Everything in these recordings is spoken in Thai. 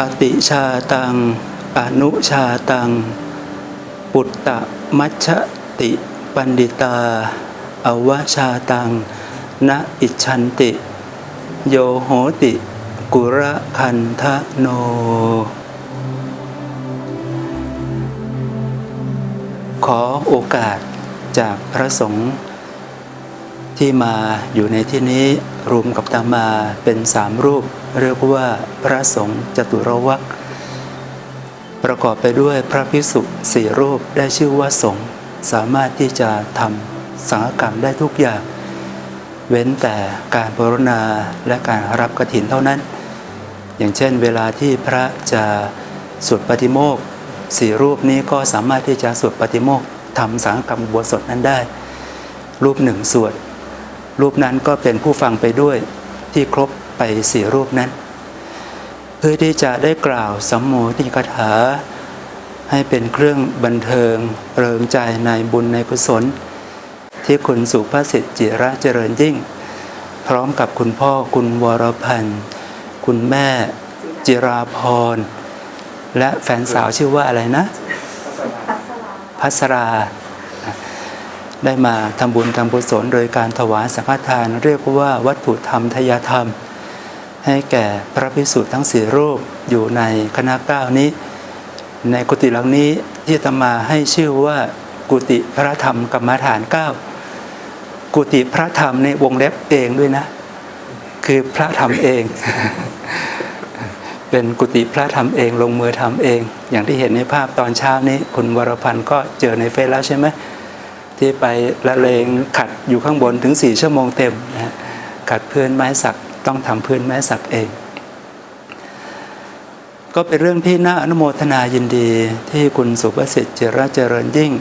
อติชาตัง อนุชาตัง ปุตตะมัชติปันดิตา อวชาตัง นะอิจฉันติ โยโหติ กุระคันทะโนขอโอกาสจากพระสงฆ์ที่มาอยู่ในที่นี้รวมกับตามาเป็นสามรูป เรียกว่าพระสงฆ์จตุรวักประกอบไปด้วยพระภิกษุสี่รูปได้ชื่อว่าสงฆ์สามารถที่จะทำสังฆกรรมได้ทุกอย่าง เว้นแต่การปรณาและการรับกฐินเท่านั้น อย่างเช่น เวลาที่พระจะสวดปฏิโมกสี่รูปนี้ก็สามารถที่จะสวดปฏิโมกทำสังฆกรรมอุโบสถนั้นได้ รูปหนึ่งสวดรูปนั้นก็เป็นผู้ฟังไปด้วยที่ครบ ไปสี่รูปนั้น เพื่อที่จะได้กล่าวสัมโมทิคาถา ให้เป็นเครื่องบันเทิงเริงใจในบุญในกุศล ที่คุณสุภาษิตจิระเจริญยิ่ง พร้อมกับคุณพ่อคุณวรพันธ์ คุณแม่จิราพร และแฟนสาวชื่อว่าอะไรนะ พัสราได้มาทำบุญทำกุศลโดยการถวายสังฆทานเรียกว่าวัตถุธรรมทยธรรม ให้แก่พระภิกษุทั้งสี่รูปอยู่ในคณะเก้านี้ ในกุฏิหลังนี้ที่ตมาให้ชื่อว่ากุฏิพระธรรมกรรมฐานเก้ากุฏิพระธรรมในวงเล็บเองด้วยนะ คือพระธรรมเอง เป็นกุฏิพระธรรมเองลงมือทำเอง อย่างที่เห็นในภาพตอนเช้านี้ คุณวรพันธ์ก็เจอในเฟซแล้วใช่ไหมที่ไปละเลงขัดอยู่ข้างบนถึงสี่ชั่วโมงเต็มนะขัดเพื้นไม้สัก ต้องทำพื้นไม้สักเอง ก็เป็นเรื่องที่น่าอนุโมทนายินดีที่คุณสุภสิทธิ์เจริญเจริญยิ่ง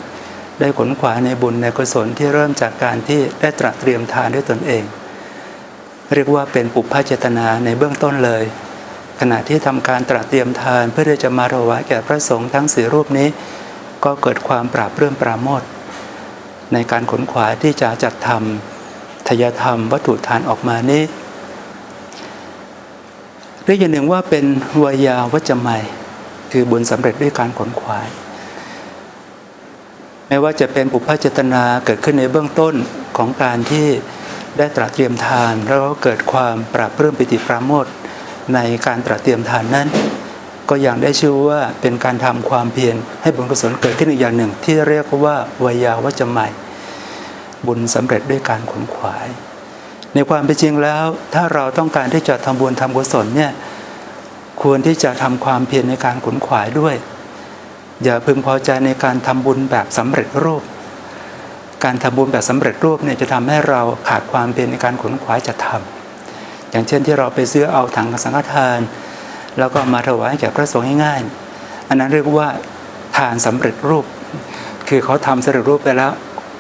ได้ขนขวาในบุญในกุศลที่เริ่มจากการที่ได้ตระเตรียมทานด้วยตนเอง เรียกว่าเป็นปุพพเจตนาในเบื้องต้นเลย ขณะที่ทำการตระเตรียมทานเพื่อที่จะมาถวายแก่พระสงฆ์ทั้งสี่รูปนี้ ก็เกิดความปราบเรื่มปราโมทในการขนขวาที่จะจัดทำทยธรรมวัตถุทานออกมานี้ เรียกอย่างหนึ่งว่าเป็นวายาวัจจะใหม่คือบุญสำเร็จด้วยการขนขวายแม้ว่าจะเป็นปุพพเจตนาเกิดขึ้นในเบื้องต้นของการที่ได้ตระเตรียมทาน แล้วก็เกิดความปราบเรื่มปิติปราโมทในการตระเตรียมทานนั้น ก็ยังได้ชื่อว่าเป็นการทำความเพียรให้บุญกุศลเกิดขึ้นอีกอย่างหนึ่ง ที่เรียกว่าวายาวัจจะใหม่บุญสำเร็จด้วยการขนขวาย ในความเป็นจริงแล้ว ถ้าเราต้องการที่จะทำบุญทำกุศลเนี่ยควรที่จะทำความเพียรในการขนขวายด้วย อย่าพึงพอใจในการทำบุญแบบสำเร็จรูป การทำบุญแบบสำเร็จรูปเนี่ยจะทำให้เราขาดความเพียรในการขนขวายจะทำอย่างเช่นที่เราไปซื้อเอาถังสังฆทาน แล้วก็มาถวายแก่พระสงฆ์ง่ายๆอันนั้นเรียกว่าทานสำเร็จรูป คือเขาทำสำเร็จรูปไปแล้ว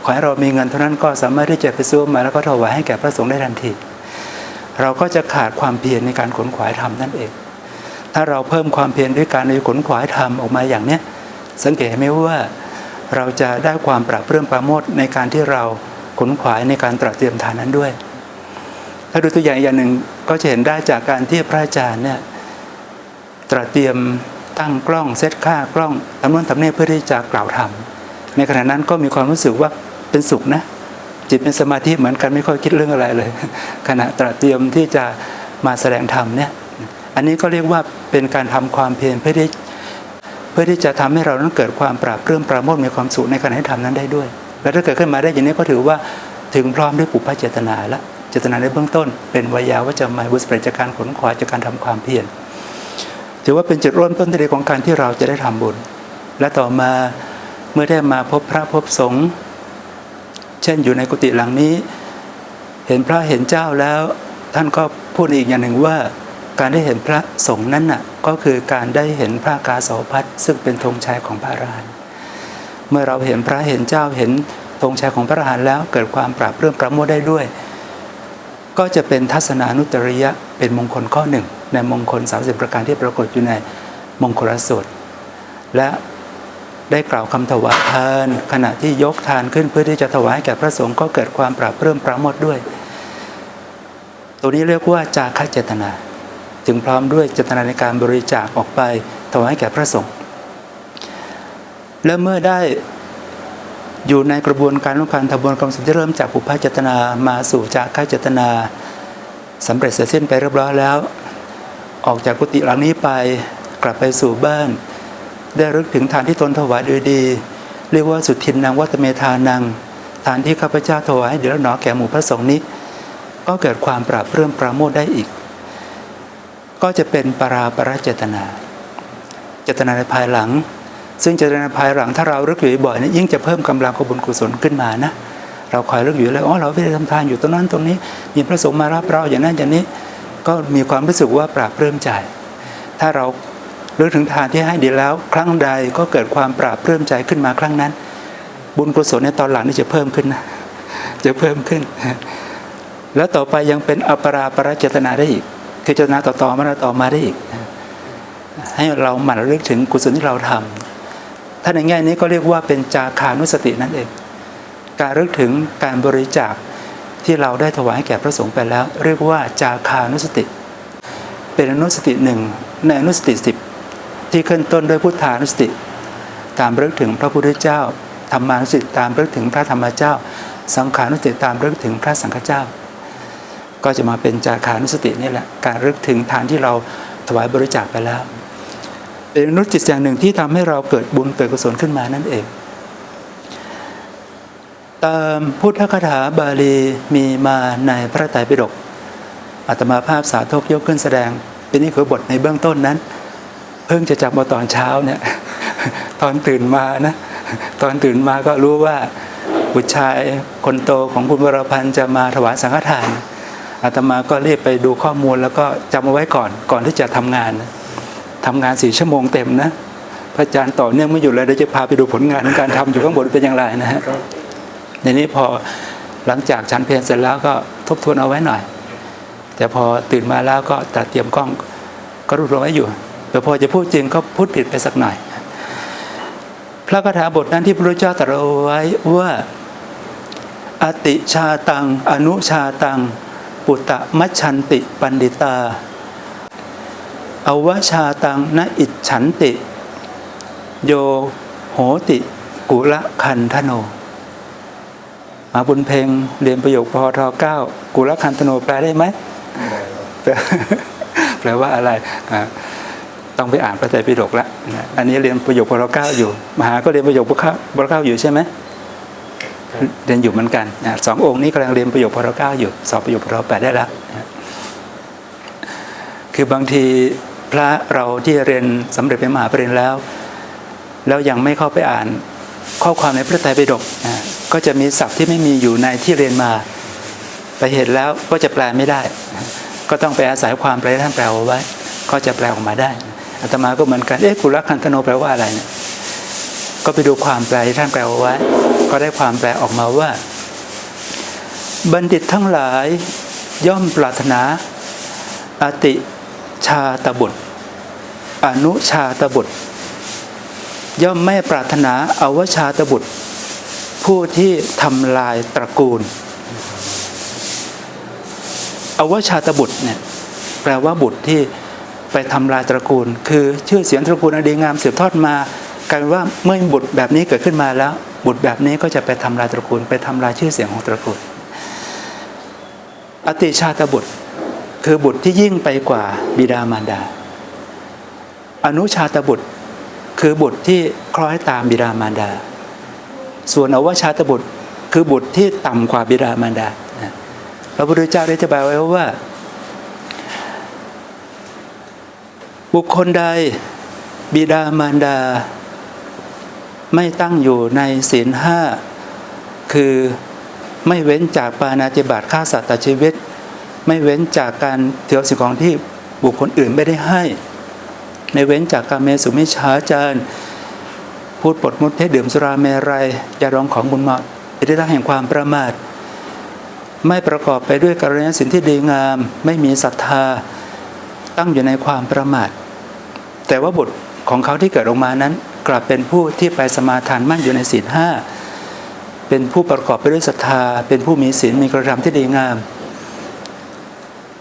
ขอให้เรามีเงินเท่านั้นก็สามารถที่จะไปซื้อมาแล้วก็ถวายให้แก่พระสงฆ์ได้ทันที เราก็จะขาดความเพียรในการขนขวายทำนั่นเอง ถ้าเราเพิ่มความเพียรด้วยการในขนขวายทำออกมาอย่างเนี้ยสังเกตไหมว่าเราจะได้ความปรับเรื่มปราโมทในการที่เราขนขวายในการตระเตรียมทานนั้นด้วย ถ้าดูตัวอย่างอย่างหนึ่งก็จะเห็นได้จากการที่พระอาจารย์เนี่ยตระเตรียมตั้งกล้องเซตค่ากล้องทำนู่นทำนี่เพื่อที่จะกล่าวธรรมในขณะนั้นก็มีความรู้สึกว่า เป็นสุขนะ จิตเป็นสมาธิเหมือนกันไม่ค่อยคิดเรื่องอะไรเลย ขณะตระเตรียมที่จะมาแสดงธรรมเนี่ยอันนี้ก็เรียกว่าเป็นการทำความเพียรเพื่อที่เพื่อที่จะทำให้เรานั้นเกิดความปราบเรื่องปราโมทย์มีความสุขในขณะที่ทำนั้นได้ด้วย และถ้าเกิดขึ้นมาได้อย่างนี้ก็ถือว่าถึงพร้อมด้วยปุพพเจตนาและเจตนาในเบื้องต้น เป็นวายาวัจจะมาบุญสำเร็จจากการขนขวาจากการทำความเพียรถือว่าเป็นจุดเริ่มต้นที่ดีของการที่เราจะได้ทำบุญ และต่อมาเมื่อได้มาพบพระพบสงฆ์ เช่นอยู่ในกุฏิหลังนี้ เห็นพระเห็นเจ้าแล้ว ท่านก็พูดอีกอย่างหนึ่งว่า การได้เห็นพระสงฆ์นั้นน่ะก็คือการได้เห็นพระกาสาวพัดซึ่งเป็นธงชัยของพระอรหันต์เมื่อเราเห็นพระเห็นเจ้าเห็นธงชัยของพระอรหันต์แล้วเกิดความปราบเรื่องประโมทได้ด้วย ก็จะเป็นทัศนานุตริยะเป็นมงคลข้อหนึ่งในมงคล 30 ประการที่ปรากฏอยู่ในมงคลสูตรและ ได้กล่าวคำถวายทาน ขณะที่ยกทานขึ้นเพื่อที่จะถวายแก่พระสงฆ์ก็เกิดความปราบเรื่มปราโมทด้วย ตัวนี้เรียกว่าจาคเจตนา จึงพร้อมด้วยเจตนาในการบริจาคออกไปถวายแก่พระสงฆ์และเมื่อได้อยู่ในกระบวนการของการทำบุญกรรมสุนที่เริ่มจากปุพพเจตนามาสู่จากข้าเจตนาสำเร็จเสร็จสิ้นไปเรียบร้อยแล้ว ออกจากกุฏิหลังนี้ไปกลับไปสู่บ้าน ได้รึกถึงทานที่ตนถวายโดยดี เรียกว่าสุทินนางวัตเมธานัง ทานที่ข้าพเจ้าถวายเดี๋ยวหนอแก่หมู่พระสงฆ์นี้ ก็เกิดความปราบเรื่มปราโมทได้อีก ก็จะเป็นปราปรเจตนา เจตนาในภายหลัง ซึ่งเจตนาภายหลังถ้าเรารึกอยู่บ่อยๆเนยยิ่งจะเพิ่มกำลังของบุญกุศลขึ้นมานะเราคอยรึกอยู่แล้วอ๋อเราไม่ได้ทำทานอยู่ตรงนั้นตรงนี้ มีพระสงฆ์มารับเราอย่างนั้นอย่างนี้ ก็มีความรู้สึกว่าปราบเรื่มใจ ถ้าเรา รือถึงทานที่ให้ดีแล้ว ครั้งใดก็เกิดความปราบเรื่มใจขึ้นมาครั้งนั้น บุญกุศลในตอนหลังนี่จะเพิ่มขึ้นนะจะเพิ่มขึ้น แล้วต่อไปยังเป็นอปราปรเจตนาได้อีกคือเจตนาต่อๆมาต่อมาได้อีก ให้เราหมั่นระลึกถึงกุศลที่เราทำถ้าในแง่นี้ก็เรียกว่าเป็นจาคานุสตินั่นเอง การรึกถึงการบริจาคที่เราได้ถวายแก่พระสงฆ์ไปแล้ว เรียกว่าจาคานุสติ เป็นอนุสติหนึ่งในอนุสติสิบ ที่ขึ้นต้นด้วยพุทธานุสติ ตามรึกถึงพระพุทธเจ้าธรรมานุสติตามรึกถึงพระธรรมเจ้า สังขานุสติตามรึกถึงพระสังฆเจ้า ก็จะมาเป็นจาคานุสตินี่แหละการรึกถึงทานที่เราถวายบริจาคไปแล้วเป็นนุจิตอย่างหนึ่งที่ทำให้เราเกิดบุญเกิดกุศลขึ้นมานั่นเอง ตามพุทธคาถาบาลีมีมาในพระไตรปิฎกอัตมาภาพสาธกยกขึ้นแสดงเป็นนี่คือบทในเบื้องต้นนั้น เพิ่งจะจับมาตอนเช้าเนี่ยตอนตื่นมานะตอนตื่นมาก็รู้ว่าบุตรชายคนโตของคุณวรพันธ์จะมาถวายสังฆทานอาตมาก็รีบไปดูข้อมูลแล้วก็จำเอาไว้ก่อนก่อนที่จะทำงานทำงานสี่ชั่วโมงเต็มนะพระอาจารย์ต่อเนื่องไม่หยุดเลยเดี๋ยวจะพาไปดูผลงานของการทำอยู่ข้างบนเป็นอย่างไรนะฮะในนี้พอหลังจากชั้นเพลเสร็จแล้วก็ทบทวนเอาไว้หน่อย แต่พอตื่นมาแล้วก็ตัดเตรียมกล้องก็รวบรวไว้อยู่ แต่พอจะพูดจริงก็พูดผิดไปสักหน่อย พระคาถาบทนั้นที่พระพุทธเจ้าตรัสเอาไว้ว่า อติชาตัง อนุชาตัง ปุตตะมัชชันติปันดิตา อวชาตังนอิจฉันติ โยโหติ กุละคันธโนมาบุญเพลงเรียนประโยคพอทเก้ากุละคันธโนแปลได้ไหมแปลว่าอะไรอ่า ต้องไปอ่านพระไตรปิฎกแล้วนะอันนี้เรียนประโยคพอทเก้าอยู่ มหาก็เรียนประโยคพอทเก้าอยู่ใช่ไหมเรียนอยู่เหมือนกันสององค์นี้กำลังเรียนประโยคพอทเก้าอยู่สอบประโยคพอทแปดได้แล้วนะคือบางทีพระเราที่เรียนสำเร็จเป็นมหาปริญญาแล้ว แล้วยังไม่เข้าไปอ่านข้อความในพระไตรปิฎกก็จะมีศัพท์ที่ไม่มีอยู่ในที่เรียนมาไปเห็นแล้วก็จะแปลไม่ได้ ก็ต้องไปอาศัยความแปลท่านแปลเอาไว้ ก็จะแปลออกมาได้ อาตมาก็เหมือนกัน เอ๊ะกุลคันธโนแปลว่าอะไรเนี่ยก็ไปดูความแปลที่ท่านแปลเอาไว้ ก็ได้ความแปลออกมาว่า บัณฑิตทั้งหลายย่อมปรารถนาอติชาตบุตร อนุชาตบุตร ย่อมไม่ปรารถนาอวชาตบุตร ผู้ที่ทำลายตระกูล อวชาตบุตรเนี่ยแปลว่าบุตรที่ ไปทำลายตระกูล คือชื่อเสียงตระกูลอันดีงามสืบทอดมากลายเป็นว่าเมื่อบุตรแบบนี้เกิดขึ้นมาแล้ว บุตรแบบนี้ก็จะไปทำลายตระกูล ไปทำลายชื่อเสียงของตระกูล อติชาตบุตร คือบุตรที่ยิ่งไปกว่าบิดามารดา อนุชาตบุตร คือบุตรที่คล้อยตามบิดามารดา ส่วนอวชาตบุตร คือบุตรที่ต่ำกว่าบิดามารดาพระพุทธเจ้าได้จะบอกไว้ว่า บุคคลใดบิดามารดา ไม่ตั้งอยู่ในศีลห้าคือไม่เว้นจากปานาติบาตฆ่าสัตว์ตัดชีวิต ไม่เว้นจากการเถือสิ่งของที่บุคคลอื่นไม่ได้ให้ ไม่เว้นจากการเมสุมิชฌาจารพูดปดมุดเทศดื่มสุราเมรัยยาร้องของบุญเหมาะอิทธิฤทธิแห่งความประมาท ไม่ประกอบไปด้วยกรณีสินที่ดีงาม ไม่มีศรัทธา ตั้งอยู่ในความประมาท แต่ว่าบุตรของเขาที่เกิดออกมานั้น กลับเป็นผู้ที่ไปสมาทานมั่นอยู่ในศีลห้าเป็นผู้ประกอบไปด้วยศรัทธา เป็นผู้มีศีลมีกระทำที่ดีงาม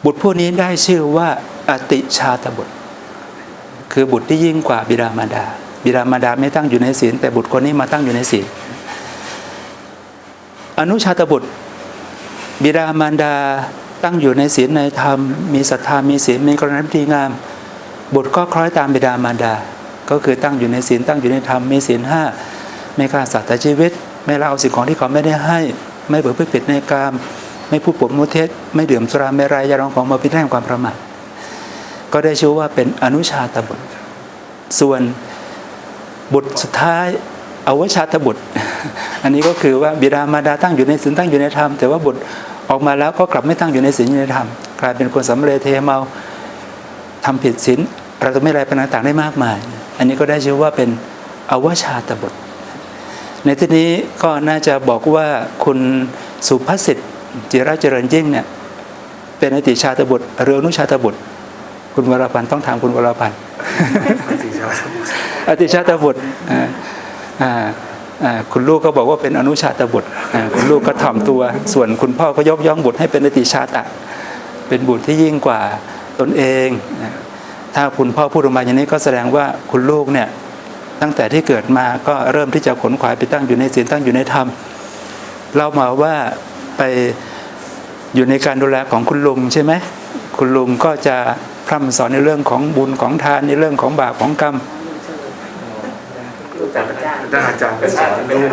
บุตรผู้นี้ได้ชื่อว่าอติชาตบุตร คือบุตรที่ยิ่งกว่าบิดามารดา บิดามารดาไม่ตั้งอยู่ในศีล แต่บุตรคนนี้มาตั้งอยู่ในศีล อนุชาตบุตร บิดามารดา ตั้งอยู่ในศีลในธรรม มีศรัทธามีศีลมีกรณที่งาม บุตรก็คล้อยตามบิดามารดา ก็คือตั้งอยู่ในศีลตั้งอยู่ในธรรมมีศีลห้าไม่ฆ่าสัตว์แต่ชีวิต ไม่ละเอาสิ่งของที่เขาไม่ได้ให้ ไม่เบิดเพื่อผิดในกามไม่พูดปดมุเทศ ไม่ดื่มสุราเมรัยยาลองของมาพิจารณาความประมาทก็ได้ชื่อว่าเป็นอนุชาตบุตร ส่วนบุตรสุดท้ายอวชาตบุตร อันนี้ก็คือว่าบิดามารดาตั้งอยู่ในศีลตั้งอยู่ในธรรม แต่ว่าบุตร ออกมาแล้วก็กลับไม่ตั้งอยู่ในศีลอยู่ในธรรม กลายเป็นคนสำเร็จเทเมาทำผิดศีลเราจะไม่ไรเป็นต่างๆได้มากมาย อันนี้ก็ได้ชื่อว่าเป็นอวชาตบุตรในที่นี้ก็น่าจะบอกว่าคุณสุภสิทธิ์จิระเจริญยิ่งเนี่ยเป็นอติชาตบุตรหรืออนุชาตบุตร คุณวรพันธ์ต้องถามคุณวรพันธ์อติชาตบุตรอ่าอ่าอ่า คุณลูกก็บอกว่าเป็นอนุชาตบุตร คุณลูกก็ถ่อมตัว ส่วนคุณพ่อก็ยกย่องบุตรให้เป็นอติชาตะ เป็นบุตรที่ยิ่งกว่าตนเอง ถ้าคุณพ่อพูดออกมาอย่างนี้ก็แสดงว่าคุณลูกเนี่ยตั้งแต่ที่เกิดมาก็เริ่มที่จะขนขวายไปตั้งอยู่ในศีลตั้งอยู่ในธรรม เรามาว่าไปอยู่ในการดูแลของคุณลุงใช่ไหมคุณลุงก็จะพร่ำสอนในเรื่องของบุญของทานในเรื่องของบาปของกรรม ได้อาจารย์เป็นสอนลูก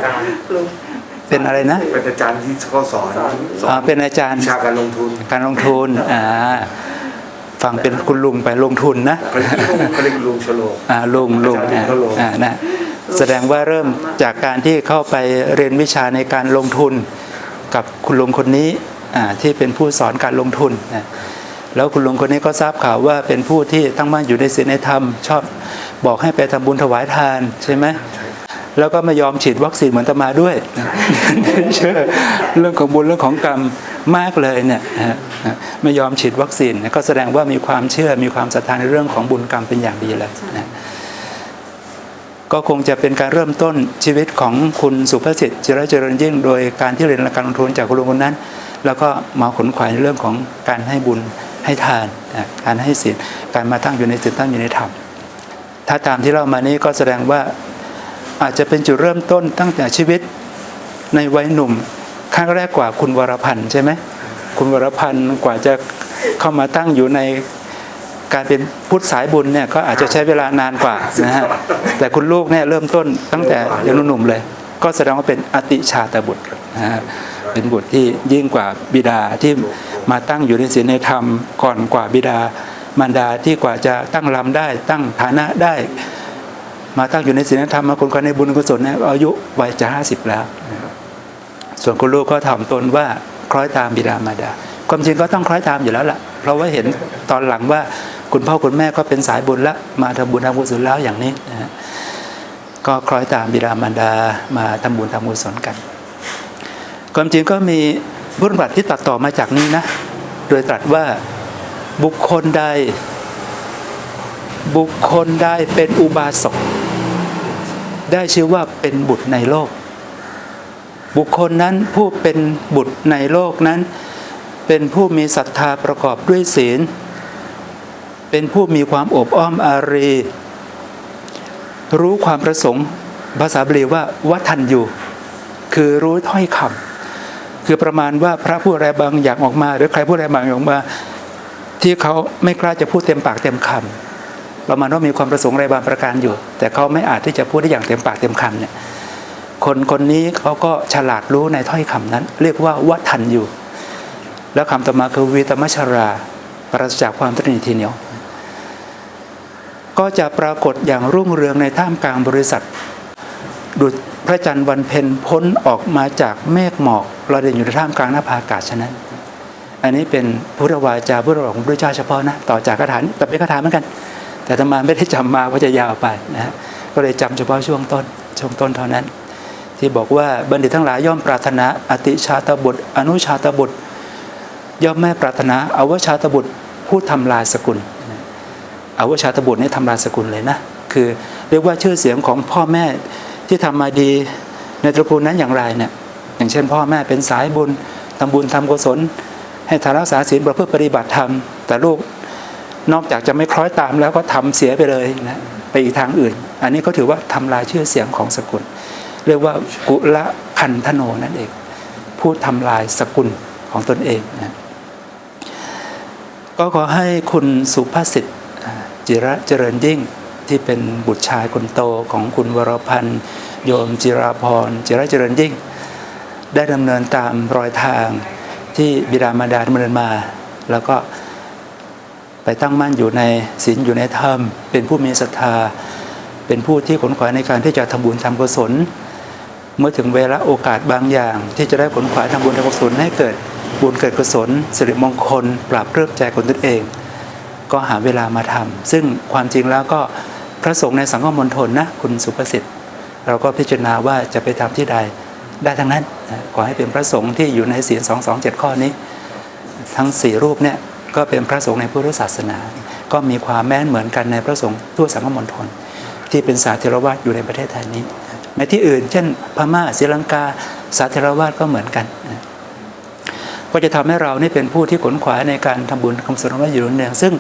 เป็นอะไรนะ เป็นอาจารย์ที่เขาสอนสออ่านเป็นอาจารย์วิชาการลงทุน การลงทุนอ่าฟังเป็นคุณลุงไปลงทุนนะเขาเรียกเขาเรียกลุงชโลกอ่าลุงลุงอาจารย์ลุงก็ลงอ่านะแสดงว่าเริ่มจากการที่เข้าไปเรียนวิชาในการลงทุน กับคุณลุงคนนี้อ่าที่เป็นผู้สอนการลงทุนนะแล้วคุณลุงคนนี้ก็ทราบข่าวว่าเป็นผู้ที่ตั้งมั่นอยู่ในศีลในธรรม ชอบบอกให้ไปทำบุญถวายทานใช่ไหม แล้วก็ไม่ยอมฉีดวัคซีนเหมือนตมาด้วยเชื่อเรื่องของบุญเรื่องของกรรมมากเลยเนี่ยไม่ยอมฉีดวัคซีนก็แสดงว่ามีความเชื่อมีความศรัทธาในเรื่องของบุญกรรมเป็นอย่างดีเลยนะก็คงจะเป็นการเริ่มต้นชีวิตของคุณสุภสิทธิ์จิรเจริญยิ่ง โดยการที่เรียนการลงทุนจากคุณลุงคนนั้น แล้วก็มาขนขวายในเรื่องของการให้บุญให้ทานการให้ศีลการมาตั้งอยู่ในศีลตั้งอยู่ในธรรมถ้าตามที่เรามานี้ก็แสดงว่า อาจจะเป็นจุดเริ่มต้นตั้งแต่ชีวิตในวัยหนุ่มครั้งแรกกว่าคุณวรพันธ์ใช่ไหมคุณวรพันธ์กว่าจะเข้ามาตั้งอยู่ในการเป็นพุทธสายบุญเนี่ยก็อาจจะใช้เวลานานกว่านะฮะแต่คุณลูกเนี่ยเริ่มต้นตั้งแต่ยังหนุ่มๆเลย ก็แสดงว่าเป็นอติชาตบุตรนะฮะเป็นบุตรที่ยิ่งกว่าบิดาที่มาตั้งอยู่ในศีลในธรรมก่อนกว่าบิดามารดาที่กว่าจะตั้งลำได้ตั้งฐานะได้ มาตั้งอยู่ในศีลธรรมมาคนกันในบุญกุศลเนี่ยอายุวัยจะห้าสิบแล้ว ส่วนคุณลูกก็ถ่อมตนว่าคล้อยตามบิดามารดา ความจริงก็ต้องคล้อยตามอยู่แล้วล่ะ เพราะว่าเห็นตอนหลังว่าคุณพ่อคุณแม่ก็เป็นสายบุญละมาทำบุญทำกุศลแล้วอย่างนี้นะฮะก็คล้อยตามบิดามารดามาทำบุญทำกุศลกัน ความจริงก็มีพุทธบัตรที่ตัดต่อมาจากนี้นะ โดยตรัสว่าบุคคลใด บุคคลใดเป็นอุบาสก ได้ชื่อว่าเป็นบุตรในโลก บุคคลนั้นผู้เป็นบุตรในโลกนั้น เป็นผู้มีศรัทธาประกอบด้วยศีล เป็นผู้มีความอบอ้อมอารี รู้ความประสงค์ภาษาบาลีว่าวัทันอยู่ คือรู้ถ้อยคำคือประมาณว่าพระผู้อะไรบางอย่างออกมา หรือใครพูดอะไรบางอย่างออกมา ที่เขาไม่กล้าจะพูดเต็มปากเต็มคำ ประมาณว่ามีความประสงค์อะไรบางประการอยู่ แต่เขาไม่อาจที่จะพูดได้อย่างเต็มปากเต็มคำเนี่ยคนคนนี้เขาก็ฉลาดรู้ในถ้อยคำนั้น เรียกว่าวัทันอยู่ แล้วคำต่อมาคือวีตมชราปราศจากความตระหนี่ทีเหนียว ก็จะปรากฏอย่างรุ่งเรืองในท่ามกลางบริษัท ดุจพระจันทร์วันเพ็ญพ้นออกมาจากเมฆหมอกเราเดินอยู่ในท่ามกลางหน้าผาอากาศฉะนั้น อันนี้เป็นพุทธวาจาพุทธวาของพระเจ้าเฉพาะนะ ต่อจากคาถาแต่เป็นคาถาเหมือนกัน แต่ธรรมาไม่ได้จำมาเพราะจะยาวไปนะฮะก็เลยจำเฉพาะช่วงต้นช่วงต้นเท่านั้น ที่บอกว่าบัณฑิตทั้งหลายย่อมปรารถนาอติชาตบุตร อนุชาตบุตร ย่อมไม่ปรารถนาอวชาตบุตรผู้ทำลายสกุลอวชาตบุตรนี่ทำลายสกุลเลยนะคือเรียกว่าชื่อเสียงของพ่อแม่ที่ทำมาดีในตระกูลนั้นอย่างไรเนี่ยอย่างเช่น พ่อแม่เป็นสายบุญทำบุญทำกุศลให้ทานรักษาศีลประพฤติปฏิบัติธรรมแต่ลูก นอกจากจะไม่คล้อยตามแล้วก็ทำเสียไปเลยนะไปอีกทางอื่น อันนี้ก็ถือว่าทำลายชื่อเสียงของสกุล เรียกว่ากุละคันธโนนั่นเองพูดทำลายสกุลของตนเองนะก็ขอให้คุณสุภาษิตจิระเจริญยิ่งที่เป็นบุตรชายคนโตของคุณวรพันธ์โยมจิราพรจิระเจริญยิ่ง ได้ดำเนินตามรอยทางที่บิดามารดาดำเนินมา แล้วก็ ไปตั้งมั่นอยู่ในศีลอยู่ในธรรม เป็นผู้มีศรัทธา เป็นผู้ที่ขนขวายในการที่จะทำบุญทำกุศล เมื่อถึงเวลาโอกาสบางอย่าง ที่จะได้ขนขวายทำบุญทำกุศลให้เกิดบุญเกิดกุศลสิริมงคล ปราบเรื่มใจคนตนเอง ก็หาเวลามาทำซึ่งความจริงแล้วก็พระสงฆ์ในสังฆมณฑลนะคุณสุประสิทธิ์ เราก็พิจารณาว่าจะไปทำที่ใดได้ทั้งนั้นขอให้เป็นพระสงฆ์ที่อยู่ในศีล227ข้อนี้ ทั้ง4รูปเนี่ย ก็เป็นพระสงฆ์ในพุทธศาสนา ก็มีความแม้นเหมือนกันในพระสงฆ์ทั่วสังฆมณฑลที่เป็นสาเทรวาสอยู่ในประเทศไทยนี้ ในที่อื่น เช่น พม่าศรีลังกา สาเทรวาสก็เหมือนกันก็จะทำให้เรานี่เป็นผู้ที่ขนขวายในการทำบุญคำสอนว่าอยู่เนืองซึ่ง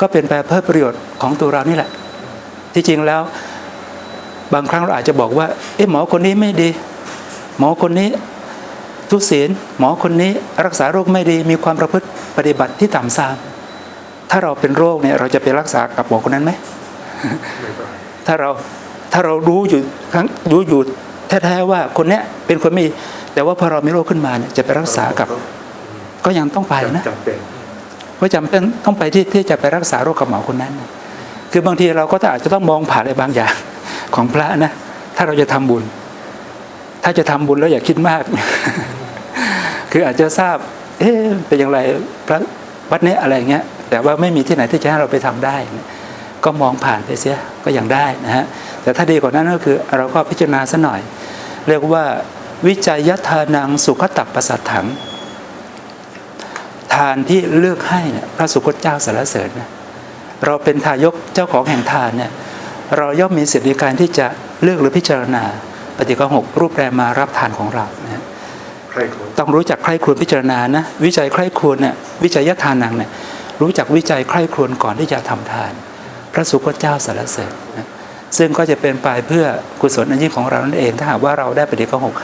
ก็เป็นไปเพื่อประโยชน์ของตัวเรานี่แหละ ที่จริงแล้ว บางครั้งเราอาจจะบอกว่า เอ๊ะหมอคนนี้ไม่ดี หมอคนนี้ ทุศีลหมอคนนี้รักษาโรคไม่ดีมีความประพฤติปฏิบัติที่ต่ำทราม ถ้าเราเป็นโรคเนี่ยเราจะไปรักษากับหมอคนนั้นไหมถ้าเราถ้าเรารู้อยู่ครั้งรู้อยู่แท้ๆว่าคนเนี้ยเป็นคนไม่ดีแต่ว่าพอเรามีโรคขึ้นมาเนี่ยจะไปรักษากับ ก็ยังต้องไปนะจำเป็นก็จำเป็นต้องไปที่ที่จะไปรักษาโรคกับหมอคนนั้นนะคือบางทีเราก็อาจจะต้องมองผ่านอะไรบางอย่างของพระนะ ถ้าเราจะทำบุญ ถ้าจะทำบุญแล้วอย่าคิดมาก คืออาจจะทราบ เอ๊ะเป็นอย่างไรพระวัดเนี้ยอะไรเงี้ย แต่ว่าไม่มีที่ไหนที่จะให้เราไปทำได้ ก็มองผ่านไปเสียก็ยังได้นะฮะแต่ถ้าดีกว่านั้นก็คือเราก็พิจารณาซะหน่อย เรียกว่าวิจัยยทานังสุขตับประสัทถัง ทานที่เลือกให้เนี่ยพระสุคตเจ้าสารเสริญนะเราเป็นทายกเจ้าของแห่งทานเนี่ยเราย่อมมีสิทธิในการที่จะเลือกหรือพิจารณา ปฏิกหกรูปแรมารับทานของเรา ต้องรู้จักใคร่ครวญพิจารณานะ วิจัยใคร่ครวญเนี่ยวิจัยยทานังเนี่ยรู้จักวิจัยใคร่ครวญก่อนที่จะทำทาน พระสุคตเจ้าสารเสริญนะซึ่งก็จะเป็นไปเพื่อกุศลอันยิ่งของเรานั่นเอง ถ้าหากว่าเราได้ปฏิกหก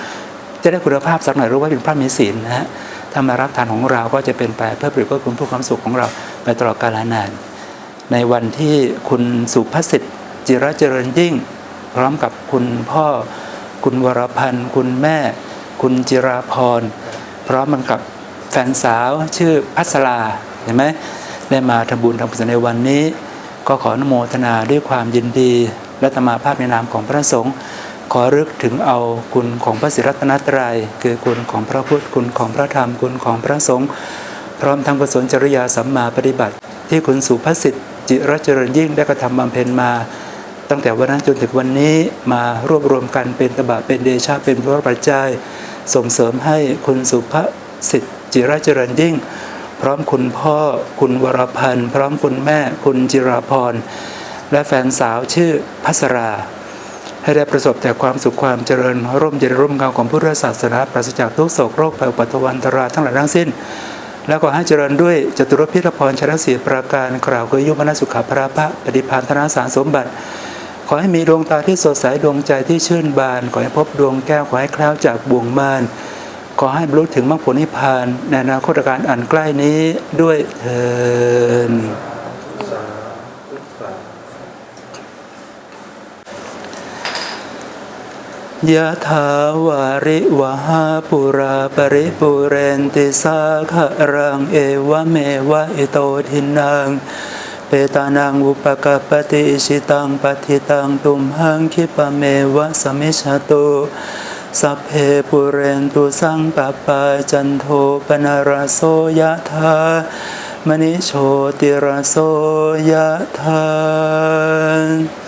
จะได้คุณภาพสักหน่อยรู้ว่าเป็นพระมีศีลนะฮะถ้ามารับทานของเราก็จะเป็นไปเพื่อประโยชน์เพื่อคุณผู้ความสุขของเราไปตลอดกาลนาน ในวันที่คุณสุภสิทธิ์จิระเจริญยิ่ง พร้อมกับคุณพ่อคุณวรพันธ์ คุณแม่ คุณจิราพรพร้อมมันกับแฟนสาวชื่อพัสราเห็นไหมได้มาทำบุญทำกุศลในวันนี้ ก็ขออนุโมทนาด้วยความยินดี และตมาภาพในนามของพระสงฆ์ขอรึกถึงเอาคุณของพระศิรัตนตรัย คือคุณของพระพุทธคุณของพระธรรมคุณของพระสงฆ์พร้อมทั้งกุศลจริยาสัมมาปฏิบัติ ที่คุณสุภสิทธิ์จิรเจริญยิ่งได้กระทำบำเพ็ญมา ตั้งแต่วันนั้นจนถึงวันนี้มารวบรวมกันเป็นตบะเป็นเดชะเป็นพระปัจจัย ส่งเสริมให้คุณสุภสิทธิ์จิรเจริญยิ่ง พร้อมคุณพ่อคุณวรพันธ์ พร้อมคุณแม่ คุณจิราพร และแฟนสาวชื่อพัสรา ให้ได้ประสบแต่ความสุขความเจริญ ร่มเย็นร่มเงาของพุทธศาสนาปราศจากทุกโศกโรคภัยปัตวันตราทั้งหลายทั้งสิ้น แล้วก็ให้เจริญด้วยจตุรพิธพรชนะสีประการกล่าวคือยุมนสุขภราภะปฏิพานธนาสารสมบัติ ขอให้มีดวงตาที่สดใสดวงใจที่ชื่นบาน ขอให้พบดวงแก้ว ขอให้คล้าวจากบ่วงมารขอให้บรรลุถึงมรรคผลนิพพาน ในอนาคตการอันใกล้นี้ด้วยเถินยะถาวาริวหาปุราปริปุเรนติสาขะรังเอวะเมวะอิโตทินัง เปตานังอุปกปปติอิชิตังปฏิตังตุมหังคิปะเมวะสมิชชตุสัพเพปุเรนตุสังปปาจันโทปนารโสยะธามณิโชติรโสยะธา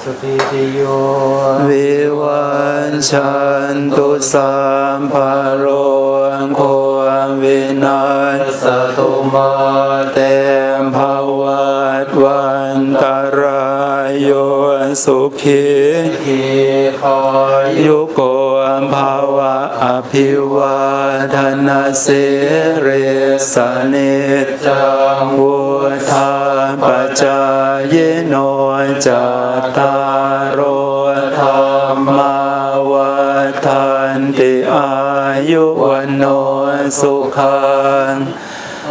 สุขีติโยวิวันชันตุสัมภโรโค ววินาศสตุมาเตมภวัตวันตรายโยสุขีทีคอยยุโกภาวะอภิวาธนาเสเรสนิจจังวุธาปจายโนจัตตา สุขัง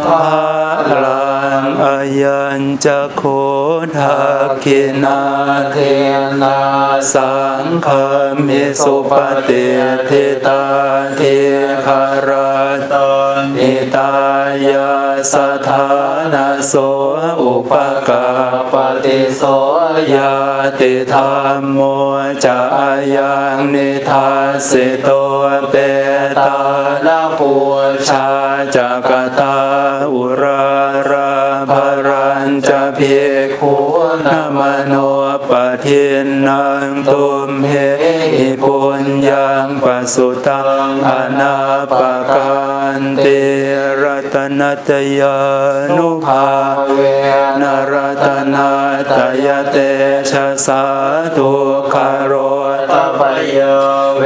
ภาลังอายัญจะโคทักขินาเทนาสังฆมิสุปฏิทิตาเทคารตนอิตายาสถานาโสอุปกาปฏิโสยาติธรรมโมจะอายังนิทาสิโตเป ตาลาปุชาจักตาอุราราภรัญจะภิกขุนมโนปะทินนังตุมเหิปุญญังปสุตังอนาปกันติรัตนตยานุภาเวนรัตนาตยเตชะสาธุคารตปะโยเว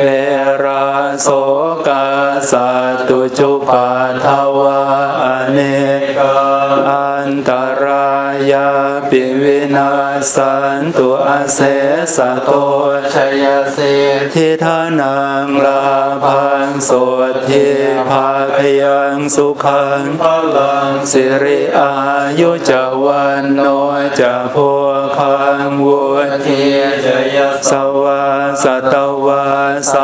โสกาสัตตุจุปัทวาอเนกาอันตรายาปิวินาสันตุอาเสสะโตชยเสทิทานังลาพังโสทิภาคยังสุขังพลังสิริอายุจวันโนจะโพคังวุทิจยสวาสตวาสาจะอายุ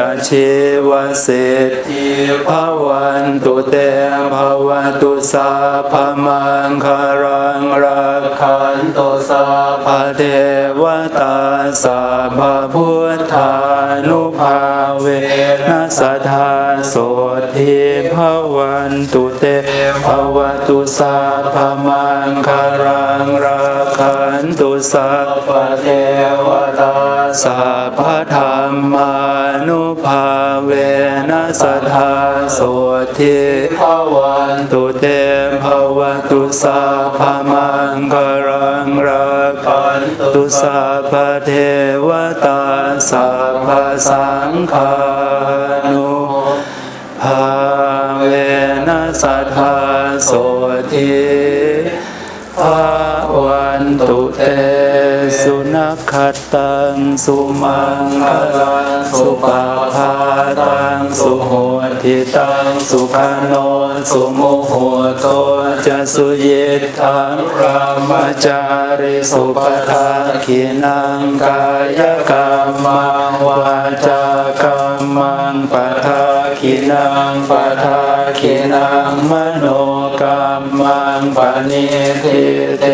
จะชีวสิทธิภวันตุเตภวตุสาพมังคารังรักขันตุสาพเทวตาสาพพุทธานุภาเวนัสธาโสทิภวันตุเตภวตุสาพมังคารังรักขันตุสาพเทวตา สาพพธรรมานุภาเวนัสธาโสทิภวันตุเตภวตุสาพพมังคารังรักขันตุสาพเทวตาสาพสังฆานุภาเวนัสธาโสทิภวันตุเต สุนัขตังสุมังคลังสุปาพาตังสุโหทิตังสุขโนสุโมโหโตจะสุเยทังระมจาริสุปทาขินังกายกรรมังวาจากรรมังปทาขินังป งปณิทิเต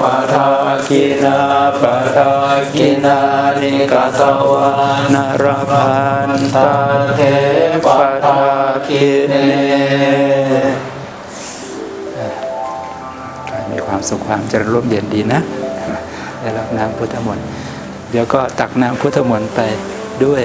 ปทาขินาปทาขินานิกตวานรพันตาเทปทาขิเนมีความสุขความเจริญร่มเย็นดีนะ ได้รับน้ำพุทธมนต์เดี๋ยวก็ตักน้ำพุทธมนต์ไปด้วย